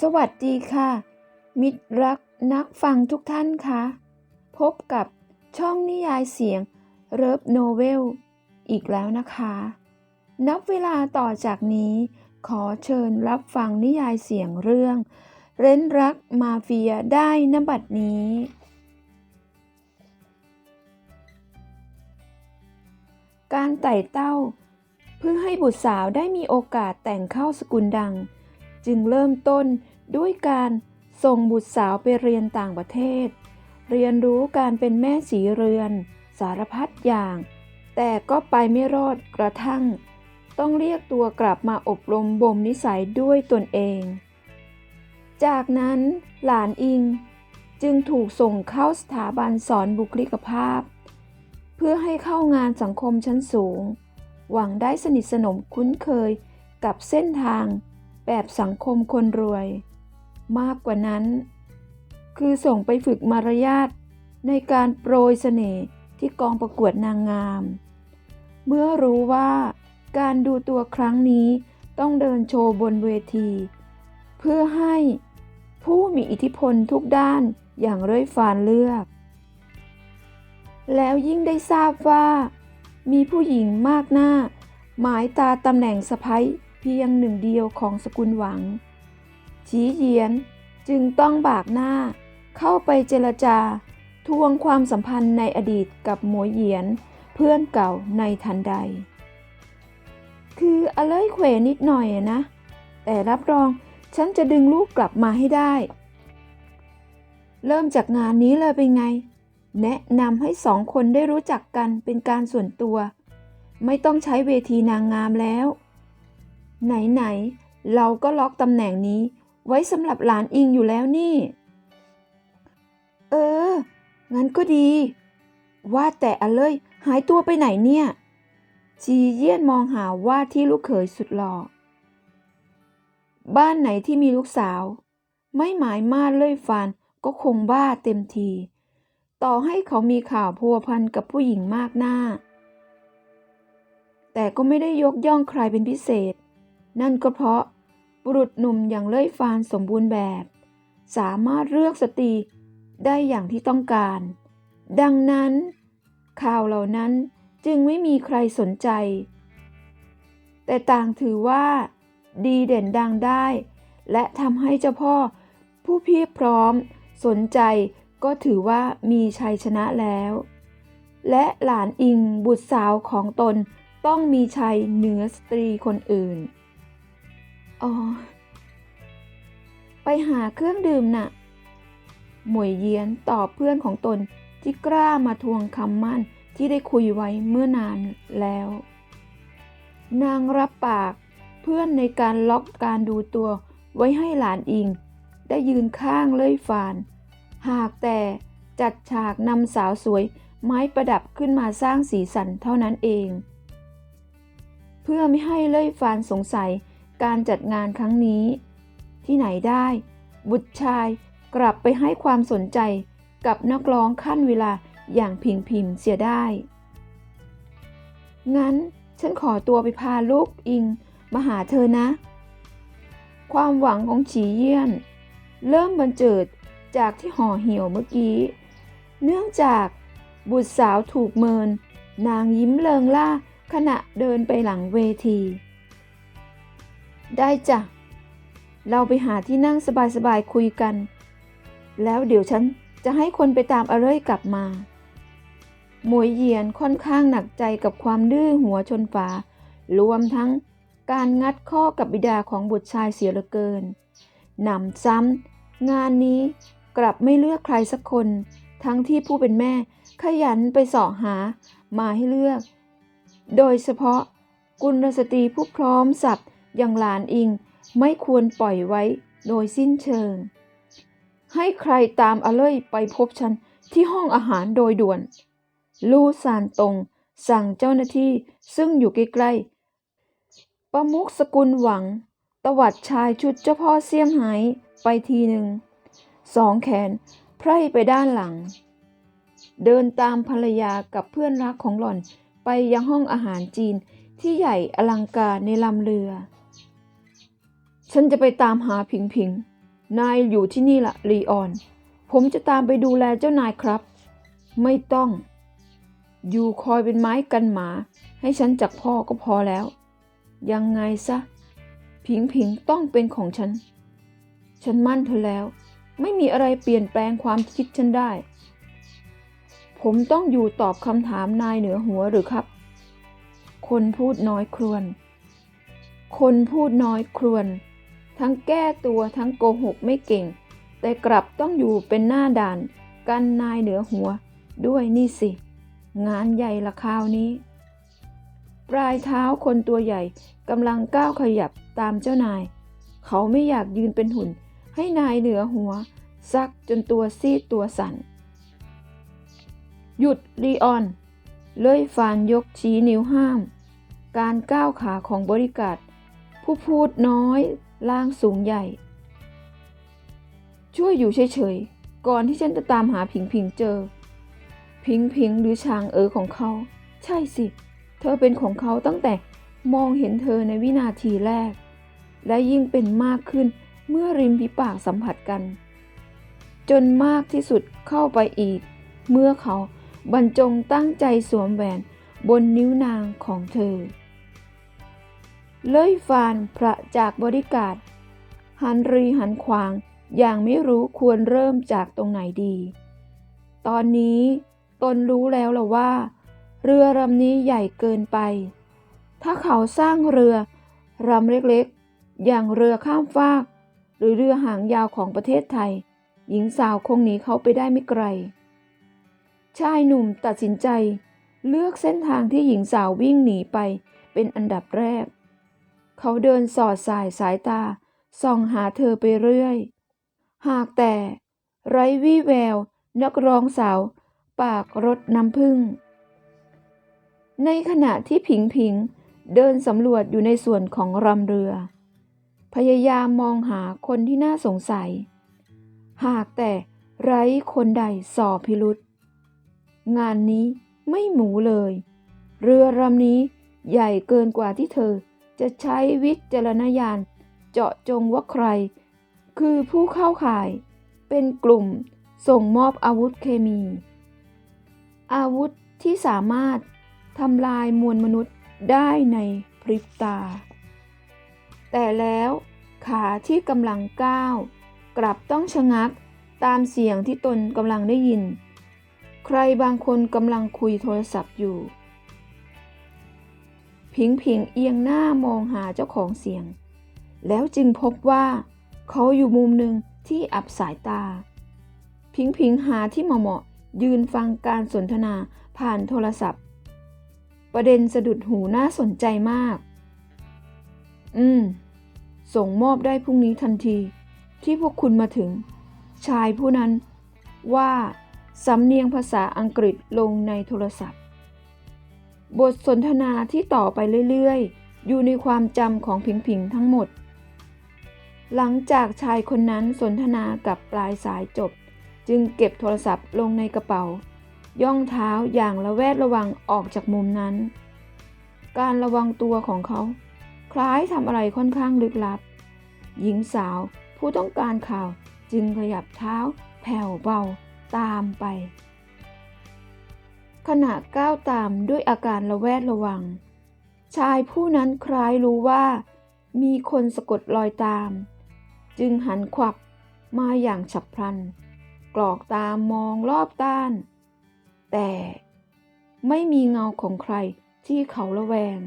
สวัสดีค่ะ มิตรรักนักฟังทุกท่านคะ พบกับช่องนิยายเสียงเริฟโนเวลอีกแล้วนะคะ นับเวลาต่อจากนี้ ขอเชิญรับฟังนิยายเสียงเรื่อง เร้นรักมาเฟียได้นบัดนี้ การไต่เต้า เพื่อให้บุตรสาวได้มีโอกาสแต่งเข้าสกุลดัง จึงเริ่มต้นด้วยการส่งบุตรสาวไปเรียนต่างประเทศ เรียนรู้การเป็นแม่สีเรือน สารพัดอย่าง แต่ก็ไปไม่รอดกระทั่ง ต้องเรียกตัวกลับมาอบรมบ่มนิสัยด้วยตนเอง จากนั้นหลานอิงจึงถูกส่งเข้าสถาบันสอนบุคลิกภาพ เพื่อให้เข้างานสังคมชั้นสูง หวังได้สนิทสนมคุ้นเคยกับเส้นทาง แบบสังคมคนรวย มากกว่านั้น คือส่งไปฝึกมารยาทในการโปรยเสน่ห์ที่กองประกวดนางงาม เมื่อรู้ว่าการดูตัวครั้งนี้ต้องเดินโชว์บนเวที เพื่อให้ผู้มีอิทธิพลทุกด้านอย่างเรื่อยฟานเลือก แล้วยิ่งได้ทราบว่า มีผู้หญิงมากหน้า หมายตาตำแหน่งสะพ้ย เพียงหนึ่งเดียวของสกุลหวัง ฉีเยียนจึงต้องบากหน้า เข้าไปเจรจา ทวงความสัมพันธ์ในอดีตกับหมวยเหยียนเพื่อนเก่าในทันใด คืออะไรเขวนิดหน่อยนะ แต่รับรองฉันจะดึงลูกกลับมาให้ได้ เริ่มจากงานนี้เลยเป็นไง แนะนำให้สองคนได้รู้จักกันเป็นการส่วนตัว ไม่ต้องใช้เวทีนางงามแล้ว ไหนๆเราก็ล็อกตำแหน่งนี้ ไว้สำหรับหลานอิงอยู่แล้วนี่ เออ งั้นก็ดี ว่าแต่อเลยหายตัวไปไหนเนี่ย จีเยี่ยนมองหาว่าที่ลูกเขยสุดหล่อบ้านไหนที่มีลูกสาว ไม่หมายมาดเล่ยฟันก็คงบ้าเต็มที ต่อให้เขามีข่าวพัวพันกับผู้หญิงมากหน้า แต่ก็ไม่ได้ยกย่องใครเป็นพิเศษ นั่นก็เพราะบุรุษหนุ่มอย่างเล่ยฟานสมบูรณ์แบบ สามารถเลือกสตรีได้อย่างที่ต้องการ ดังนั้น ข่าวเหล่านั้นจึงไม่มีใครสนใจ แต่ต่างถือว่า ดีเด่นดังได้ และทำให้เจ้าพ่อ ผู้เพียบพร้อม สนใจก็ถือว่ามีชัยชนะแล้ว และหลานอิงบุตรสาวของตนต้องมีชัยเหนือสตรีคนอื่น อ๋อ ไปหาเครื่องดื่มน่ะ หมวยเยียนตอบเพื่อนของตนที่กล้ามาทวงคำมั่นที่ได้คุยไว้เมื่อนานแล้ว นางรับปากเพื่อนในการล็อกการดูตัวไว้ให้หลานอิง ได้ยืนข้างเลื่อยฟาน หากแต่จัดฉากนำสาวสวยไม้ประดับขึ้นมาสร้างสีสันเท่านั้นเอง เพื่อไม่ให้เลื่อยฟานสงสัย การจัดงานครั้งนี้ ที่ไหนได้ บุตรชายกลับไปให้ความสนใจกับนักร้องขั้นเวลาอย่างพิงพิมพ์เสียได้ งั้นฉันขอตัวไปพาลูกอิงมาหาเธอนะ ความหวังของฉีเยี่ยน เริ่มบันเจิดจากที่ห่อเหี่ยวเมื่อกี้ เนื่องจากบุตรสาวถูกเมิน นางยิ้มเลิงล่าขณะเดินไปหลังเวที ได้จ้ะ เราไปหาที่นั่งสบายๆคุยกัน แล้วเดี๋ยวฉันจะให้คนไปตามอเร่ยกลับมา หมวยเยียนค่อนข้างหนักใจกับความดื้อหัวชนฝารวมทั้งการงัดข้อกับบิดาของบุตรชายเสียเหลือเกินหนำซ้ำงานนี้กลับไม่เลือกใครสักคน ทั้งที่ผู้เป็นแม่ขยันไปสาะหามาให้เลือก โดยเฉพาะกุลสตรีผู้พร้อมสับ อย่างหลานอิงไม่ควรปล่อยไว้โดยสิ้นเชิง ให้ใครตามอเล่ยไปพบฉันที่ห้องอาหารโดยด่วน ลู่ซานตงสั่งเจ้าหน้าที่ซึ่งอยู่ใกล้ๆประมุขสกุลหวัง ตวัดชายชุดเจ้าพ่อเสี่ยมหายไปทีหนึ่ง สองแขนไพร่ไปด้านหลัง เดินตามภรรยากับเพื่อนรักของหล่อนไปยังห้องอาหารจีนที่ใหญ่อลังการในลำเรือ ฉันจะไปตามหาผิงผิง นายอยู่ที่นี่ละลีออน ผมจะตามไปดูแลเจ้านายครับ ไม่ต้อง อยู่คอยเป็นไม้กันหมา ให้ฉันจากพ่อก็พอแล้ว ยังไงซะ ผิงผิงต้องเป็นของฉัน ฉันมั่นเธอแล้ว ไม่มีอะไรเปลี่ยนแปลงความคิดฉันได้ ผมต้องอยู่ตอบคำถามนายเหนือหัวหรือครับ คนพูดน้อยครวน คนพูดน้อยครวน ทั้งแก้ตัวทั้งโกหกไม่เก่ง แต่กลับต้องอยู่เป็นหน้าด่าน กันนายเหนือหัว ด้วยนี่สิ งานใหญ่ละคราวนี้ ปลายเท้าคนตัวใหญ่กำลังก้าวขยับตามเจ้านาย เขาไม่อยากยืนเป็นหุ่น ให้นายเหนือหัว ซักจนตัวซีดตัวสั่น หยุดลีออน เลยฟานยกชี้นิ้วห้าม การก้าวขาของบริการผู้พูดน้อย ล่างสูงใหญ่ ช่วยอยู่เฉยๆ ก่อนที่ฉันจะตามหาผิงผิงเจอ ผิงผิงหรือชางเอ๋อของเขา ใช่สิ เธอเป็นของเขาตั้งแต่มองเห็นเธอในวินาทีแรก และยิ่งเป็นมากขึ้นเมื่อริมฝีปากสัมผัสกัน จนมากที่สุดเข้าไปอีก เมื่อเขาบรรจงตั้งใจสวมแหวนบนนิ้วนางของเธอ เลยฟานพระจากบริการหันรีหันขวาง อย่างไม่รู้ควรเริ่มจากตรงไหนดี ตอนนี้ตนรู้แล้วล่ะว่า เรือลำนี้ใหญ่เกินไป ถ้าเขาสร้างเรือลำเล็กๆ อย่างเรือข้ามฟาก หรือเรือหางยาวของประเทศไทย หญิงสาวคงหนีเขาไปได้ไม่ไกล ชายหนุ่มตัดสินใจ เลือกเส้นทางที่หญิงสาววิ่งหนีไปเป็นอันดับแรก เขาเดินสอดสายสายตา ส่องหาเธอไปเรื่อย หากแต่ไร้วี่แววนักร้องสาว ปากรถน้ำผึ้งในขณะที่ผิงผิงเดินสำรวจอยู่ในส่วนของรำเรือ พยายามมองหาคนที่น่าสงสัย หากแต่ไร้คนใดสอบพิรุษงานนี้ไม่หมูเลย เรือลำนี้ใหญ่เกินกว่าที่เธอ จะใช้วิจารณญาณเจาะจงว่าใคร คือผู้เข้าข่าย เป็นกลุ่มส่งมอบอาวุธเคมี อาวุธที่สามารถทำลายมวลมนุษย์ได้ในพริบตา แต่แล้วขาที่กำลังก้าว กลับต้องชะงักตามเสียงที่ตนกำลังได้ยิน ใครบางคนกำลังคุยโทรศัพท์อยู่ ผิงผิงเอียงหน้ามองหาเจ้าของเสียง แล้วจึงพบว่า เขาอยู่มุมหนึ่งที่อับสายตา ผิงผิงหาที่เหมาะๆยืนฟังการสนทนาผ่านโทรศัพท์ ประเด็นสะดุดหูน่าสนใจมาก อืม ส่งมอบได้พรุ่งนี้ทันที ที่พวกคุณมาถึง ชายผู้นั้นว่าสำเนียงภาษาอังกฤษลงในโทรศัพท์ บทสนทนาที่ต่อไปเรื่อยๆ อยู่ในความจำของผิงผิงทั้งหมด หลังจากชายคนนั้นสนทนากับปลายสายจบ จึงเก็บโทรศัพท์ลงในกระเป๋า ย่องเท้าอย่างระแวดระวังออกจากมุมนั้น การระวังตัวของเขา คล้ายทำอะไรค่อนข้างลึกลับ หญิงสาวผู้ต้องการข่าวจึงขยับเท้าแผ่วเบาตามไป ขณะก้าวตามด้วยอาการระแวดระวัง ชายผู้นั้นคล้ายรู้ว่า มีคนสะกดรอยตาม จึงหันขวับมาอย่างฉับพลัน กรอกตามมองรอบด้าน แต่ไม่มีเงาของใครที่เขาระแวง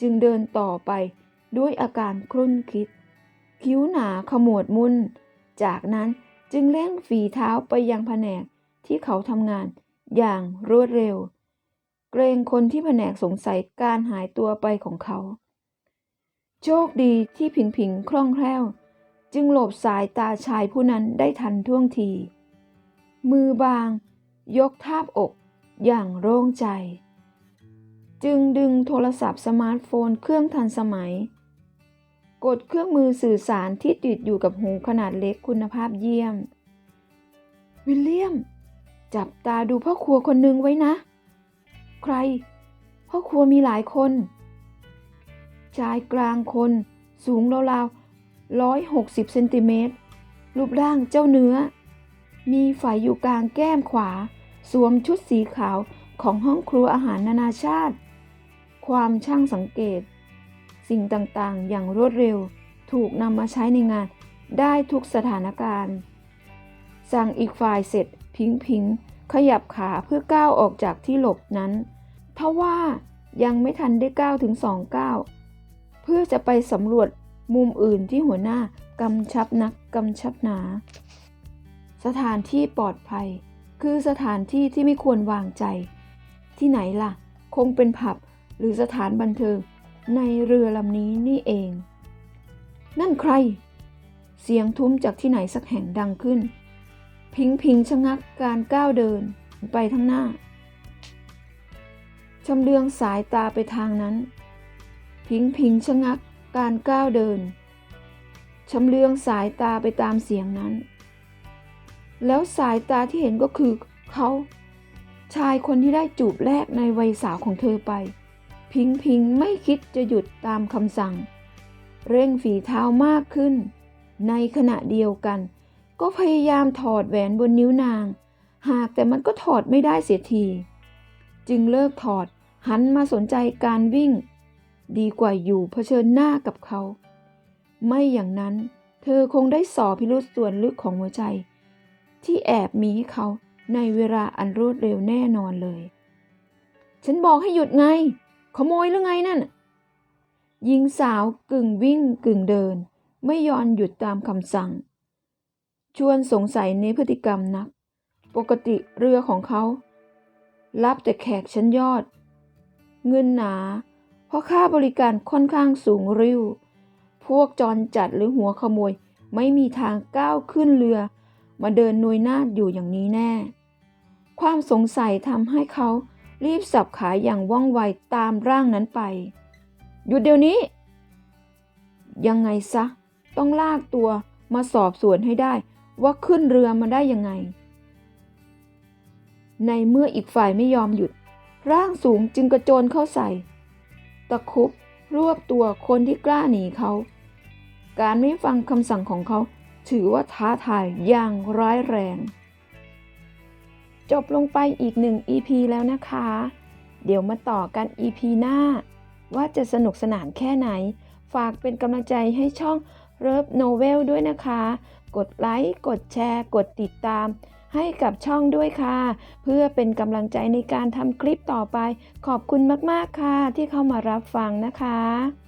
จึงเดินต่อไปด้วยอาการครุ่นคิด คิ้วหนาขมวดมุนจากนั้นจึงเร่งฝีเท้าไปยังแผนกที่เขาทำงาน อย่างรวดเร็ว เกรงคนที่แผนกสงสัยการหายตัวไปของเขา โชคดีที่ผิงผิงคล่องแคล่ว จึงหลบสายตาชายผู้นั้นได้ทันท่วงที มือบาง ยกทาบอกอย่างโล่งใจ จึงดึงโทรศัพท์สมาร์ทโฟนเครื่องทันสมัย กดเครื่องมือสื่อสารที่ติดอยู่กับหูขนาดเล็กคุณภาพเยี่ยม วิลเลียม จับตาดูพ่อครัวคนหนึ่งไว้นะ ใคร พ่อครัวมีหลายคน ชายกลางคนสูงราวๆร้อยหกสิบเซนติเมตร รูปร่างเจ้าเนื้อ มีไฝอยู่กลางแก้มขวา สวมชุดสีขาวของห้องครัวอาหารนานาชาติ ความช่างสังเกต สิ่งต่างๆ อย่างรวดเร็วถูกนำมาใช้ในงานได้ทุกสถานการณ์ สั่งอีกฝ่ายเสร็จพิงพิง ขยับขาเพื่อก้าวออกจากที่หลบนั้น ทว่ายังไม่ทันได้ก้าวถึงสองก้าวเพื่อจะไปสำรวจมุมอื่นที่หัวหน้ากำชับนักกำชับหนา สถานที่ปลอดภัย คือสถานที่ที่ไม่ควรวางใจ ที่ไหนล่ะ คงเป็นผับหรือสถานบันเทิงในเรือลำนี้นี่เอง นั่นใคร เสียงทุ้มจากที่ไหนสักแห่งดังขึ้น พิงพิงชะงักการก้าวเดินไปทั้งหน้าชำเลืองสายตาไปทางนั้น พิงพิงชะงักการก้าวเดินชำเลืองสายตาไปตามเสียงนั้น แล้วสายตาที่เห็นก็คือเขาชายคนที่ได้จูบแรกในวัยสาวของเธอไป พิงพิงไม่คิดจะหยุดตามคำสั่ง เร่งฝีเท้ามากขึ้น ในขณะเดียวกัน ก็พยายามถอดแหวนบนนิ้วนาง หากแต่มันก็ถอดไม่ได้เสียที จึงเลิกถอดหันมาสนใจการวิ่ง ดีกว่าอยู่เผชิญหน้ากับเขา ไม่อย่างนั้น เธอคงได้สอพิรุษส่วนลึกของหัวใจ ที่แอบมีให้เขาในเวลาอันรวดเร็วแน่นอนเลย ฉันบอกให้หยุดไง ขโมยหรือไงนั่นหญิงสาวกึ่งวิ่งกึ่งเดิน ไม่ยอมหยุดตามคำสั่ง ชวนสงสัยในพฤติกรรมนัก ปกติเรือของเขา รับแต่แขกชั้นยอด เงินหนา เพราะค่าบริการค่อนข้างสูงริ้ว พวกจรจัดหรือหัวขโมยไม่มีทางก้าวขึ้นเรือ มาเดินนุยนาดอยู่อย่างนี้แน่ ความสงสัยทำให้เขารีบสับขาอย่างว่องไวตามร่างนั้นไป หยุดเดี๋ยวนี้ ยังไงซะ ต้องลากตัวมาสอบสวนให้ได้ ว่าขึ้นเรือมาได้ยังไง ในเมื่ออีกฝ่ายไม่ยอมหยุด ร่างสูงจึงกระโจนเข้าใส่ ตะคุบรวบตัวคนที่กล้าหนีเขา การไม่ฟังคำสั่งของเขาถือว่าท้าทายอย่างร้ายแรง จบลงไปอีกหนึ่ง EP แล้วนะคะ เดี๋ยวมาต่อกัน EP หน้า ว่าจะสนุกสนานแค่ไหน ฝากเป็นกำลังใจให้ช่องเริฟโนเวลด้วยนะคะ กดไลค์ กดแชร์ กดติดตาม ให้กับช่องด้วยค่ะ เพื่อเป็นกำลังใจในการทำคลิปต่อไป ขอบคุณมาก ๆ ค่ะ ที่เข้ามารับฟังนะคะ